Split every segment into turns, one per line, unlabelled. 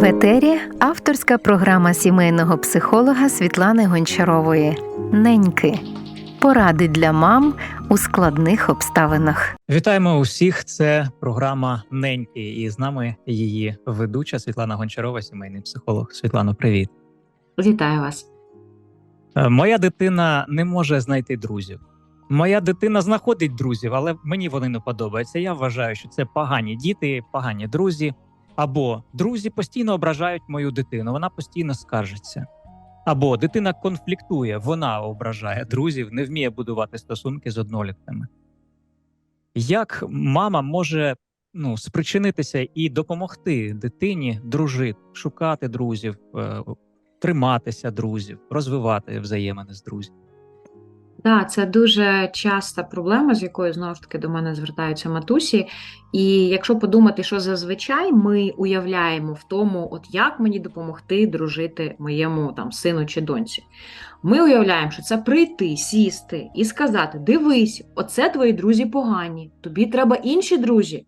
В етері авторська програма сімейного психолога Світлани Гончарової Неньки. Поради для мам у складних обставинах.
Вітаємо усіх. Це програма Неньки, і з нами її ведуча Світлана Гончарова, сімейний психолог. Світлано, привіт.
Вітаю вас.
Е, Моя дитина не може знайти друзів. Моя дитина знаходить друзів, але мені вони не подобаються. Я вважаю, що це погані діти, погані друзі. Або друзі постійно ображають мою дитину, вона постійно скаржиться. Або дитина конфліктує, вона ображає друзів, не вміє будувати стосунки з однолітками. Як мама може ну, спричинитися і допомогти дитині дружити, шукати друзів, е, триматися друзів, розвивати взаємини з друзями?
Так, це дуже часта проблема, з якою знову ж таки до мене звертаються матусі. І якщо подумати, що зазвичай ми уявляємо в тому, от як мені допомогти дружити моєму там сину чи доньці, ми уявляємо, що це прийти, сісти і сказати: дивись, оце твої друзі погані, тобі треба інші друзі.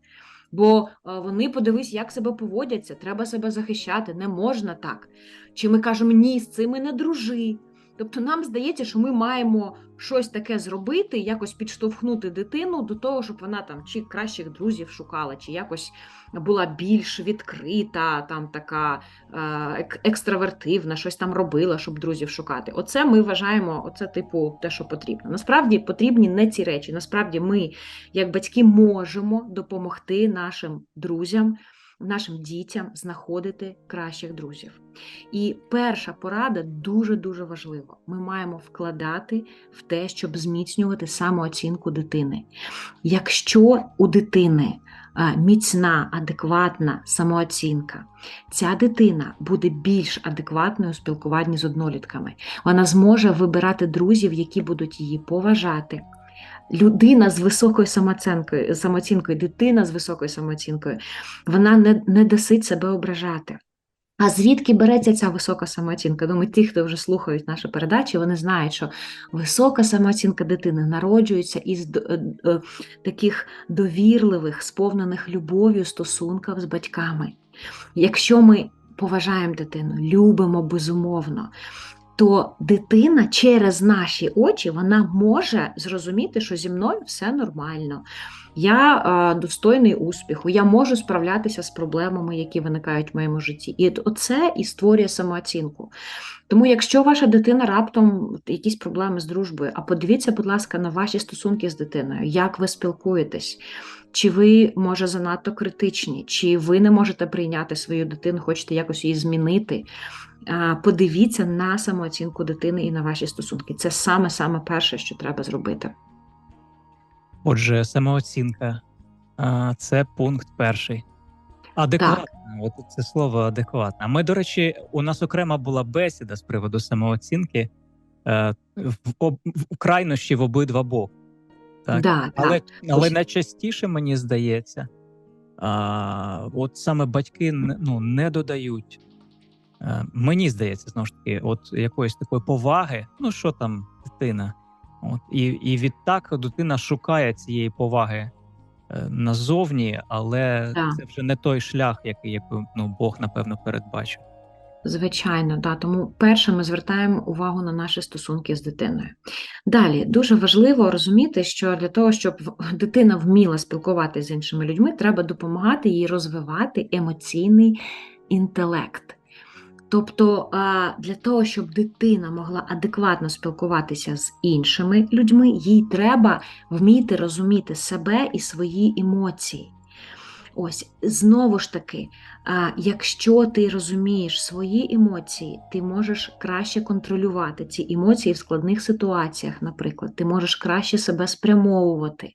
Бо е, вони подивись, як себе поводяться, треба себе захищати, не можна так. Чи ми кажемо ні, з цими не дружи. Тобто нам здається, що ми маємо щось таке зробити, якось підштовхнути дитину до того, щоб вона там чи кращих друзів шукала, чи якось була більш відкрита, там така е, екстравертивна, щось там робила, щоб друзів шукати. Оце ми вважаємо, оце типу те, що потрібно. Насправді потрібні не ці речі. Насправді, ми, як батьки, можемо допомогти нашим друзям. Нашим дітям знаходити кращих друзів. І перша порада дуже-дуже важлива. Ми маємо вкладати в те, щоб зміцнювати самооцінку дитини. Якщо у дитини міцна, адекватна самооцінка, ця дитина буде більш адекватною у спілкуванні з однолітками. Вона зможе вибирати друзів, які будуть її поважати. Людина з високою самооцінкою, самооцінкою, дитина з високою самооцінкою, вона не, не дасить себе ображати. А звідки береться ця висока самооцінка? Думаю, ті, хто вже слухають наші передачі, вони знають, що висока самооцінка дитини народжується із е, е, таких довірливих, сповнених любов'ю стосунків з батьками. Якщо ми поважаємо дитину, любимо безумовно, то дитина через наші очі вона може зрозуміти, що зі мною все нормально. Я е, достойний успіху, я можу справлятися з проблемами, які виникають в моєму житті. І оце і створює самооцінку. Тому, якщо ваша дитина раптом якісь проблеми з дружбою, а подивіться, будь ласка, на ваші стосунки з дитиною, як ви спілкуєтесь, чи ви, може, занадто критичні, чи ви не можете прийняти свою дитину, хочете якось її змінити. Подивіться на самооцінку дитини і на ваші стосунки. Це саме-саме перше, що треба зробити.
Отже, самооцінка це пункт перший. Адекватна, от це слово адекватна. Ми, до речі, у нас окрема була бесіда з приводу самооцінки е, в крайнощі в обидва боки. Так?
Да,
Але,
так.
але найчастіше мені здається, а, от саме батьки ну, не додають. е, Мені здається, знову ж таки, от якоїсь такої поваги, ну що там, дитина. От, і, і відтак дитина шукає цієї поваги е, назовні, але
Так.
це вже не той шлях, який який, ну, Бог, напевно, передбачив.
Звичайно, да. Тому перше ми звертаємо увагу на наші стосунки з дитиною. Далі дуже важливо розуміти, що для того, щоб дитина вміла спілкуватися з іншими людьми, треба допомагати їй розвивати емоційний інтелект. Тобто для того, щоб дитина могла адекватно спілкуватися з іншими людьми, їй треба вміти розуміти себе і свої емоції. Ось знову ж таки, якщо ти розумієш свої емоції, ти можеш краще контролювати ці емоції в складних ситуаціях, наприклад, ти можеш краще себе спрямовувати.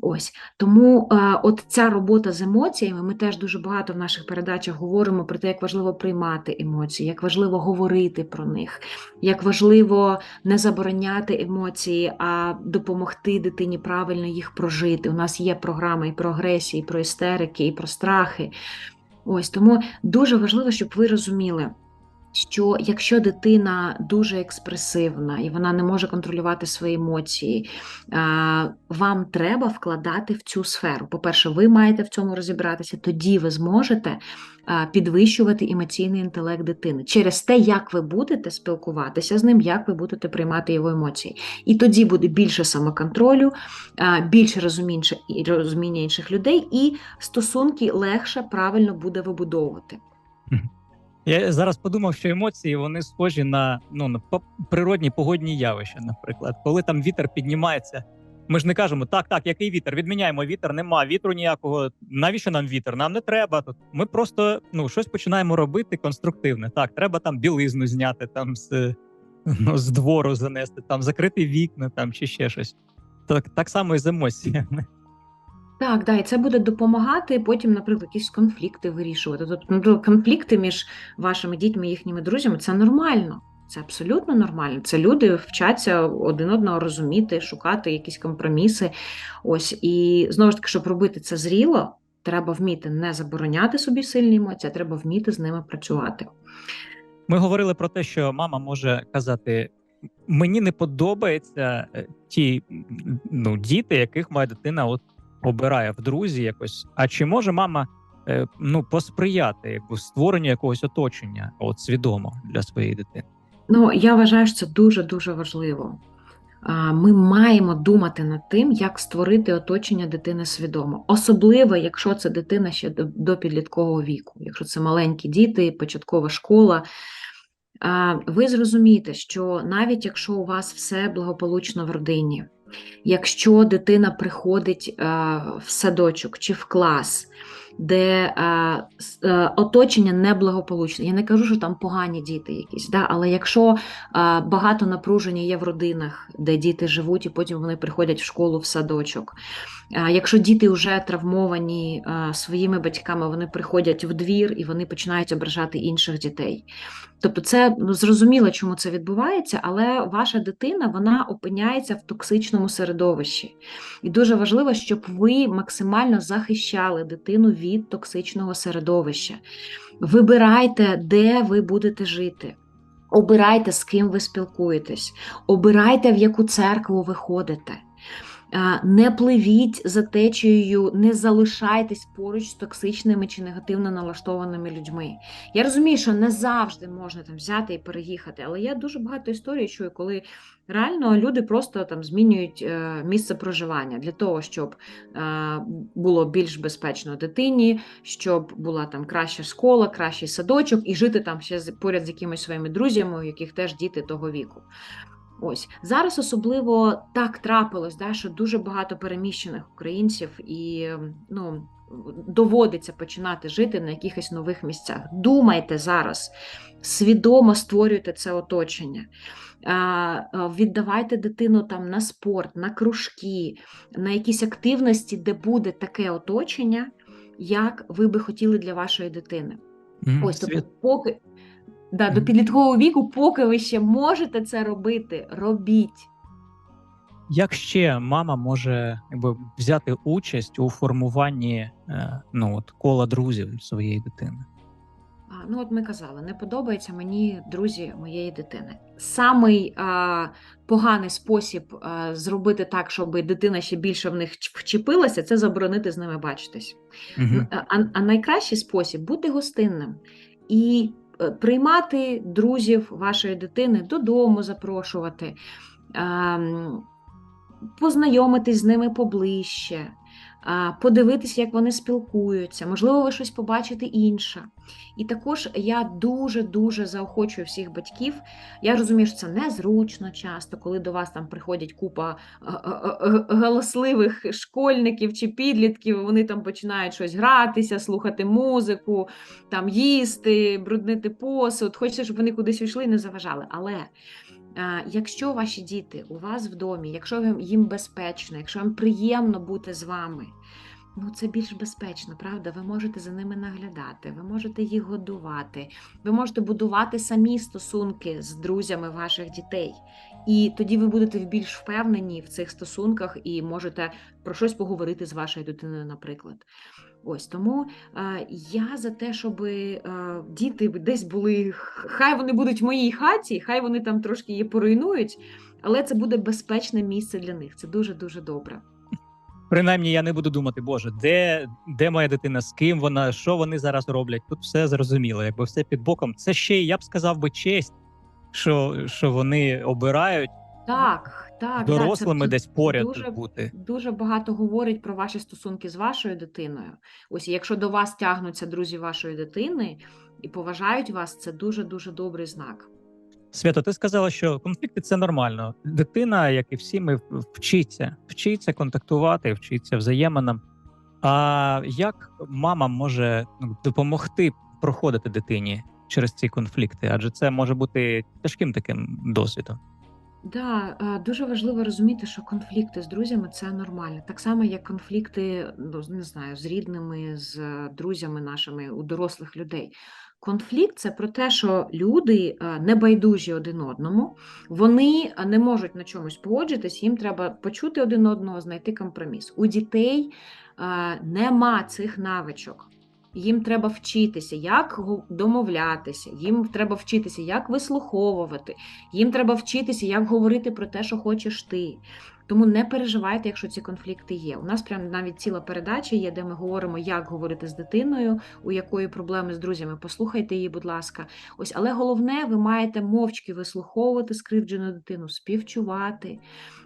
Ось тому е, от ця робота з емоціями. Ми теж дуже багато в наших передачах говоримо про те, як важливо приймати емоції, як важливо говорити про них, як важливо не забороняти емоції, а допомогти дитині правильно їх прожити. У нас є програми і про агресії, і про істерики, і про страхи. Ось тому дуже важливо, щоб ви розуміли. Що якщо дитина дуже експресивна і вона не може контролювати свої емоції, вам треба вкладати в цю сферу. По-перше, ви маєте в цьому розібратися, тоді ви зможете підвищувати емоційний інтелект дитини через те, як ви будете спілкуватися з ним, як ви будете приймати його емоції. І тоді буде більше самоконтролю, більше розуміння інших людей, і стосунки легше правильно буде вибудовувати.
Я зараз подумав, що емоції вони схожі на ну на природні погодні явища. Наприклад, коли там вітер піднімається. Ми ж не кажемо так, так, який вітер? Відміняємо вітер, нема вітру ніякого. Навіщо нам вітер? Нам не треба. Тут ми просто ну щось починаємо робити конструктивне. Так, треба там білизну зняти, там з, ну, з двору занести, там закрити вікна, там чи ще щось. Так, так само і з емоціями.
Так, да, і це буде допомагати потім, наприклад, якісь конфлікти вирішувати. Тобто ну, конфлікти між вашими дітьми і їхніми друзями це нормально. Це абсолютно нормально. Це люди вчаться один одного розуміти, шукати якісь компроміси. Ось і знову ж таки, щоб робити це зріло, треба вміти не забороняти собі сильні емоції, а треба вміти з ними працювати.
Ми говорили про те, що мама може казати: мені не подобаються е, ті ну, діти, яких моя дитина от обирає в друзі якось. А чи може мама е, ну, посприяти якби, створенню якогось оточення от свідомо для своєї дитини?
Ну, я вважаю, що це дуже-дуже важливо. Ми маємо думати над тим, як створити оточення дитини свідомо, особливо, якщо це дитина ще до підліткового віку, якщо це маленькі діти, початкова школа. Ви зрозумієте, що навіть якщо у вас все благополучно в родині, якщо дитина приходить а, в садочок чи в клас, де а, е, оточення неблагополучне. Я не кажу, що там погані діти якісь, да? але якщо багато напруження є в родинах, де діти живуть, і потім вони приходять в школу, в садочок. Якщо діти вже травмовані своїми батьками, вони приходять в двір і вони починають ображати інших дітей. Тобто, це ну, зрозуміло, чому це відбувається, але ваша дитина вона опиняється в токсичному середовищі. І дуже важливо, щоб ви максимально захищали дитину від токсичного середовища. Вибирайте, де ви будете жити. Обирайте, з ким ви спілкуєтесь, обирайте, в яку церкву ви ходите. А, Не пливіть за течією, не залишайтесь поруч з токсичними чи негативно налаштованими людьми. Я розумію, що не завжди можна там взяти і переїхати, але я дуже багато історій чую, коли реально люди просто там змінюють е, місце проживання для того, щоб е, було більш безпечно дитині, щоб була там краща школа, кращий садочок, і жити там ще поряд з якимись своїми друзями, у яких теж діти того віку. Ось зараз особливо так трапилось, да, що дуже багато переміщених українців і ну, доводиться починати жити на якихось нових місцях. Думайте зараз, свідомо створюйте це оточення. Віддавайте дитину там на спорт, на кружки, на якісь активності, де буде таке оточення, як ви би хотіли для вашої дитини.
Мгм,
Ось тобто, поки да, до підліткового віку, поки ви ще можете це робити, робіть.
Як ще мама може якби, взяти участь у формуванні е, ну, от, кола друзів своєї дитини?
А, Ну, от ми казали, не подобаються мені друзі моєї дитини. Самий а, поганий спосіб а, зробити так, щоб дитина ще більше в них вчепилася, це заборонити з ними бачитись.
Угу.
А, а- найкращий спосіб бути гостинним і приймати друзів вашої дитини додому, запрошувати, ем, познайомитись з ними поближче, подивитися, як вони спілкуються, можливо, ви щось побачите інше. І також я дуже-дуже заохочую всіх батьків. Я розумію, що це незручно часто, коли до вас там приходять купа е, е, е, галасливих школьників чи підлітків, вони там починають щось гратися, слухати музику, там їсти, бруднити посуд. Хочеться, щоб вони кудись йшли і не заважали. Але якщо ваші діти у вас в домі, якщо їм безпечно, якщо їм приємно бути з вами, Ну, це більш безпечно, правда? Ви можете за ними наглядати, ви можете їх годувати, ви можете будувати самі стосунки з друзями ваших дітей. І тоді ви будете більш впевнені в цих стосунках і можете про щось поговорити з вашою дитиною, наприклад. Ось тому е, я за те, щоб е, діти десь були, хай вони будуть в моїй хаті, хай вони там трошки її поруйнують, але це буде безпечне місце для них. Це дуже дуже добре.
Принаймні, я не буду думати, Боже, де, де моя дитина, з ким вона, що вони зараз роблять. Тут все зрозуміло, якби все під боком. Це ще я б сказав би честь, що, що вони обирають
Так, так,
дорослими
так, це
десь поряд
дуже
бути.
дуже багато говорить про ваші стосунки з вашою дитиною. Ось якщо до вас тягнуться друзі вашої дитини і поважають вас, це дуже дуже добрий знак.
Свято, ти сказала, що конфлікти це нормально. Дитина, як і всі, ми вчиться, вчиться контактувати, вчиться взаєминам. А як мама може ну, допомогти проходити дитині через ці конфлікти? Адже це може бути тяжким таким досвідом.
Да, е, дуже важливо розуміти, що конфлікти з друзями це нормально. Так само, як конфлікти, ну, не знаю, з рідними, з е, друзями нашими у дорослих людей. Конфлікт це про те, що люди е, небайдужі один одному, вони е, не можуть на чомусь погоджитись, їм треба почути один одного, знайти компроміс. У дітей е, нема цих навичок. Їм треба вчитися, як домовлятися, їм треба вчитися, як вислуховувати, їм треба вчитися, як говорити про те, що хочеш ти. Тому не переживайте, якщо ці конфлікти є. У нас прям навіть ціла передача є, де ми говоримо, як говорити з дитиною, у якої проблеми з друзями. Послухайте її, будь ласка. Ось, але головне, ви маєте мовчки вислуховувати скривджену дитину, співчувати.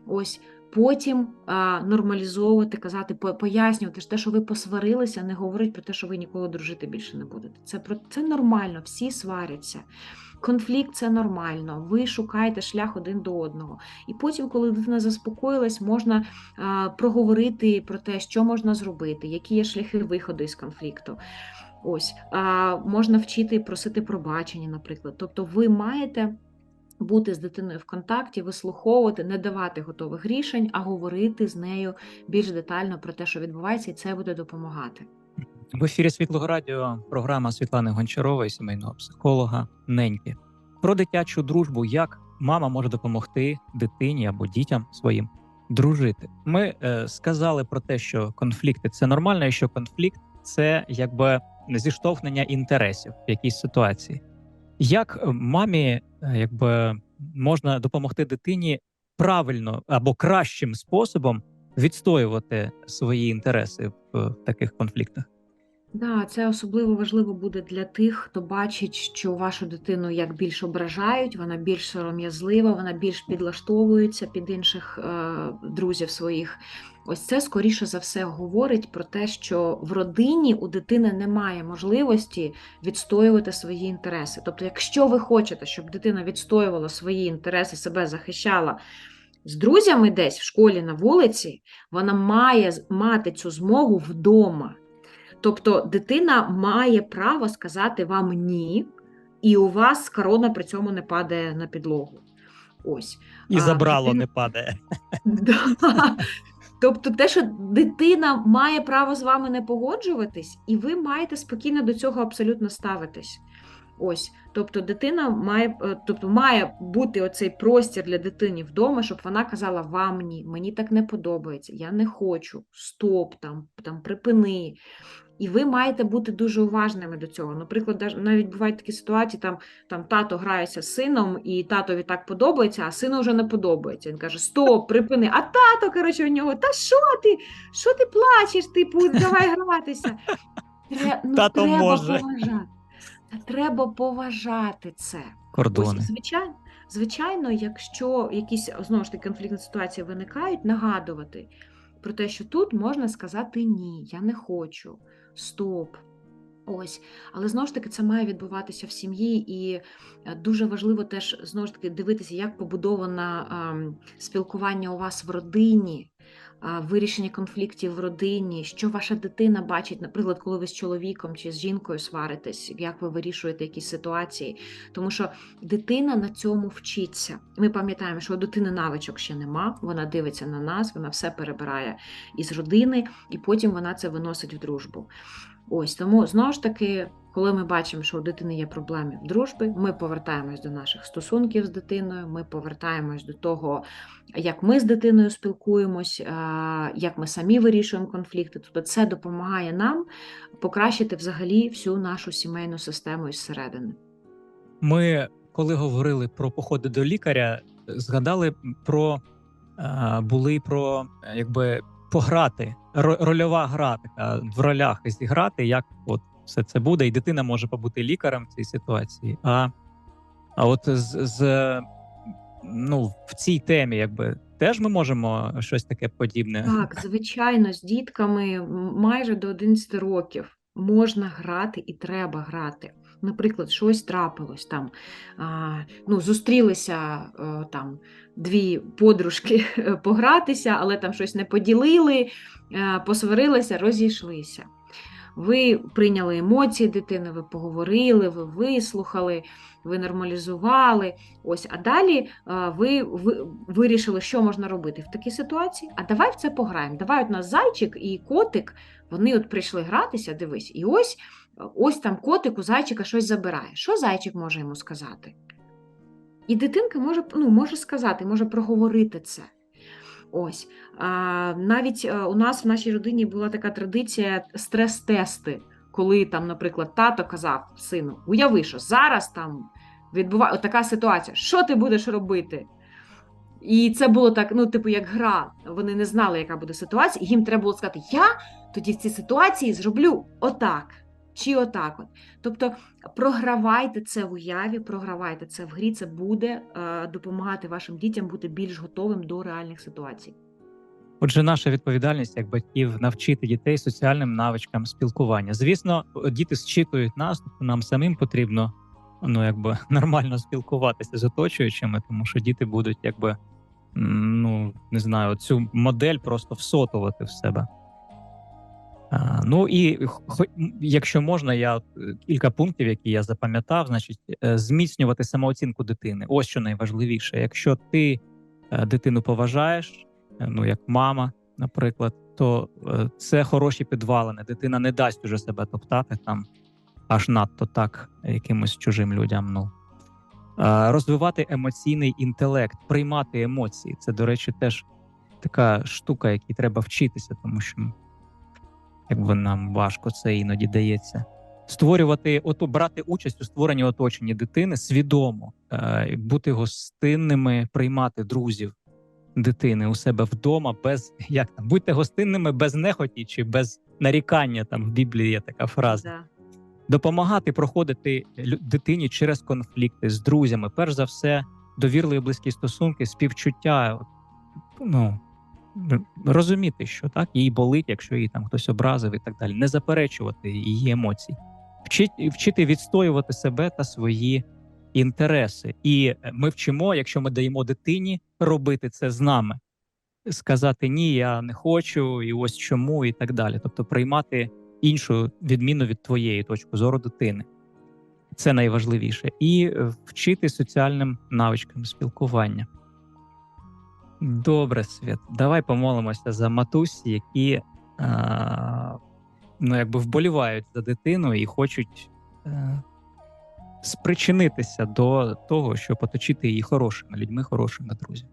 Ось. Потім а, нормалізовувати, казати, пояснювати що те, що ви посварилися, не говорить про те, що ви ніколи дружити більше не будете. Це про це нормально, всі сваряться. Конфлікт це нормально. Ви шукаєте шлях один до одного. І потім, коли дитина заспокоїлась, можна а, проговорити про те, що можна зробити, які є шляхи виходу із конфлікту. Ось а, можна вчити просити пробачення, наприклад. Тобто, ви маєте бути з дитиною в контакті, вислуховувати, не давати готових рішень, а говорити з нею більш детально про те, що відбувається, і це буде допомагати.
В ефірі Світлого Радіо програма Світлани Гончарової, сімейного психолога Неньки. Про дитячу дружбу, як мама може допомогти дитині або дітям своїм дружити. Ми е, сказали про те, що конфлікти це нормально, і що конфлікт це якби зіштовхнення інтересів в якійсь ситуації. Як мамі е, якби можна допомогти дитині правильно або кращим способом відстоювати свої інтереси в, в таких конфліктах?
Да, це особливо важливо буде для тих, хто бачить, що вашу дитину як більш ображають, вона більш сором'язлива, вона більш підлаштовується під інших е, друзів своїх. Ось це скоріше за все говорить про те, що в родині у дитини немає можливості відстоювати свої інтереси. Тобто, якщо ви хочете, щоб дитина відстоювала свої інтереси, себе захищала з друзями десь в школі на вулиці, вона має мати цю змогу вдома. Тобто дитина має право сказати вам ні, і у вас корона при цьому не падає на підлогу. Ось.
І
А,
забрало
дитина-
не падає.
Да. Тобто, те, що дитина має право з вами не погоджуватись, і ви маєте спокійно до цього абсолютно ставитись. Ось, тобто, дитина має, е, тобто, має бути оцей простір для дитини вдома, щоб вона казала вам ні, мені так не подобається, я не хочу, стоп, там, там припини. І ви маєте бути дуже уважними до цього. Наприклад, навіть бувають такі ситуації, там, там тато грається з сином, і татові так подобається, а сину вже не подобається. Він каже: Стоп, припини. А тато, коротше, у нього, та що ти? Що ти плачеш? Типу, давай гратися. Тре- ну,
Тато
треба
може.
поважати. Треба поважати це.
Кордони.
Ось, звичайно, звичайно, якщо якісь знову ж таки конфліктні ситуації виникають, нагадувати про те, що тут можна сказати ні, я не хочу, стоп. Ось, але знову ж таки це має відбуватися в сім'ї, і е, дуже важливо теж знову ж таки дивитися, як побудовано ем, спілкування у вас в родині. Вирішення конфліктів в родині, що ваша дитина бачить, наприклад, коли ви з чоловіком чи з жінкою сваритесь, як ви вирішуєте якісь ситуації. Тому що дитина на цьому вчиться. Ми пам'ятаємо, що у дитини навичок ще нема, вона дивиться на нас, вона все перебирає із родини, і потім вона це виносить в дружбу. Ось тому знову ж таки, коли ми бачимо, що у дитини є проблеми в дружбі, ми повертаємось до наших стосунків з дитиною, ми повертаємось до того, як ми з дитиною спілкуємось, як ми самі вирішуємо конфлікти. Тобто це допомагає нам покращити взагалі всю нашу сімейну систему із середини.
Ми, коли говорили про походи до лікаря, згадали про е, були про е, якби пограти, рольова гра така в ролях зіграти, як от все це буде, і дитина може побути лікарем в цій ситуації. А, а от з, з ну, в цій темі, якби теж ми можемо щось таке подібне.
Так, звичайно, з дітками майже до 11 років можна грати і треба грати. Наприклад, щось трапилось там, ну, зустрілися е, там дві подружки погратися, але там щось не поділили, е, посварилися, розійшлися. Ви прийняли емоції дитини, ви поговорили, ви вислухали, ви нормалізували. Ось, а далі е, ви, ви вирішили, що можна робити в такій ситуації. А давай в це пограємо. Давай от нас зайчик і котик, вони от прийшли гратися, дивись, і ось, ось там котик у зайчика щось забирає. Що зайчик може йому сказати? І дитинка може, ну, може сказати, може проговорити це. Ось. А, навіть е, у нас в нашій родині була така традиція стрес-тести, коли там, наприклад, тато казав сину: уяви, що зараз там відбувається така ситуація, що ти будеш робити? І це було так, ну, типу, як гра. Вони не знали, яка буде ситуація, і їм треба було сказати: Я тоді в цій ситуації зроблю отак. Чи отак от. Тобто програвайте це в уяві, програвайте це в грі, це буде е, допомагати вашим дітям бути більш готовим до реальних ситуацій.
Отже, наша відповідальність як батьків навчити дітей соціальним навичкам спілкування. Звісно, діти зчитують нас, нам самим потрібно ну якби нормально спілкуватися з оточуючими, тому що діти будуть якби ну не знаю, цю модель просто всотувати в себе. Ну і хо- якщо можна, я е, кілька пунктів, які я запам'ятав, значить, е, зміцнювати самооцінку дитини. Ось що найважливіше. Якщо ти е, дитину поважаєш, ну як мама, наприклад, то це хороші підвалини. Дитина не дасть уже себе топтати там аж надто так якимось чужим людям. Ну розвивати емоційний інтелект, приймати емоції. Це, до речі, теж така штука, якій треба вчитися, тому що якби нам важко це іноді дається. Створювати, ото брати участь у створенні оточення дитини свідомо, е, бути гостинними, приймати друзів дитини у себе вдома, без як там будьте гостинними без нехоті чи без нарікання. Там в Біблії є така фраза
Да.
допомагати проходити дитині через конфлікти з друзями. Перш за все, довірливі близькі стосунки, співчуття. Ну розуміти, що так їй болить, якщо її там хтось образив і так далі. Не заперечувати її емоцій, вчити, вчити відстоювати себе та свої інтереси. І е, ми вчимо, якщо ми даємо дитині робити це з нами. Сказати ні, я не хочу, і ось чому, і так далі. Тобто приймати іншу відміну від твоєї точки зору дитини. Це найважливіше. І е, вчити соціальним навичкам спілкування. Добре, Свят. Давай помолимося за матусі, які а, ну, якби вболівають за дитину і хочуть е, спричинитися до того, щоб оточити її хорошими людьми, хорошими друзями.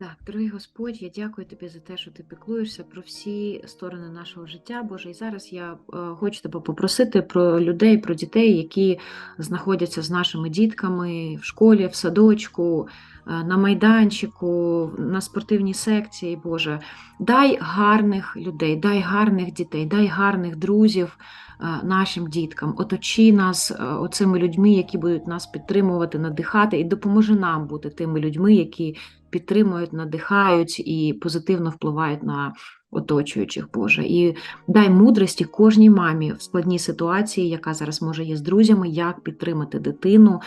Так, дорогий Господь, я дякую тобі за те, що ти піклуєшся про всі сторони нашого життя, Боже. І зараз я е, хочу тебе попросити про людей, про дітей, які знаходяться з нашими дітками в школі, в садочку, на майданчику, на спортивній секції, Боже. Дай гарних людей, дай гарних дітей, дай гарних друзів е, нашим діткам. Оточи нас е, оцими людьми, які будуть нас підтримувати, надихати, і допоможи нам бути тими людьми, які підтримують, надихають і позитивно впливають на оточуючих, Боже. І дай мудрості кожній мамі в складній ситуації, яка зараз може є з друзями, як підтримати дитину,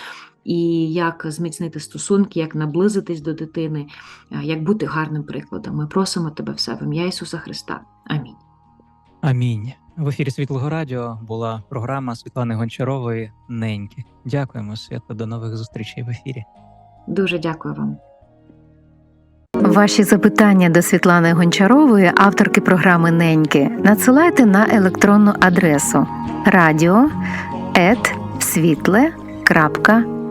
і як зміцнити стосунки, як наблизитись до дитини, е, як бути гарним прикладом. Ми просимо тебе все в ім'я Ісуса Христа. Амінь.
Амінь. В ефірі Світлого Радіо була програма Світлани Гончарової Неньки. Дякуємо, Свята. До нових зустрічей в ефірі.
Дуже дякую вам.
Ваші запитання до Світлани Гончарової, авторки програми Неньки, надсилайте на електронну адресу